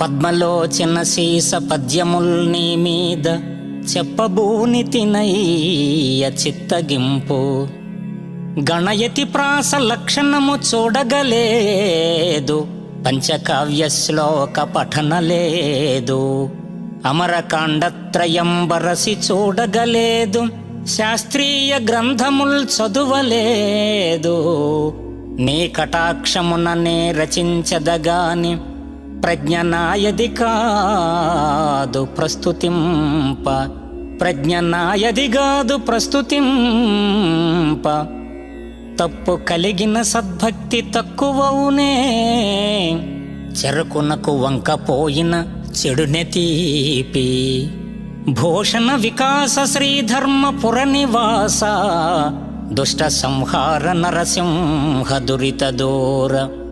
పద్మలోచన శీస పద్యముల్ నీ మీద చెప్పబూని తినయ్య చిత్తగింపు. గణయతి ప్రాస లక్షణము చూడగలేదు పంచకావ్య శ్లోక పఠన లేదు. చూడగలేదు శాస్త్రీయ గ్రంథముల్ చదువలేదు. నీ కటాక్షముననే రచించదగాని ప్రజ్ఞనాయది కాదు ప్రస్తుతింప. ప్రజ్ఞనాయది కాదు ప్రస్తుతింప. తప్పు కలిగిన సద్భక్తి తక్కువవునే. చెరుకునకు వంకపోయిన చెడునె తీపి. భూషణ వికాస శ్రీధర్మపుర నివాస దుష్ట సంహార నరసింహ దురిత దూర.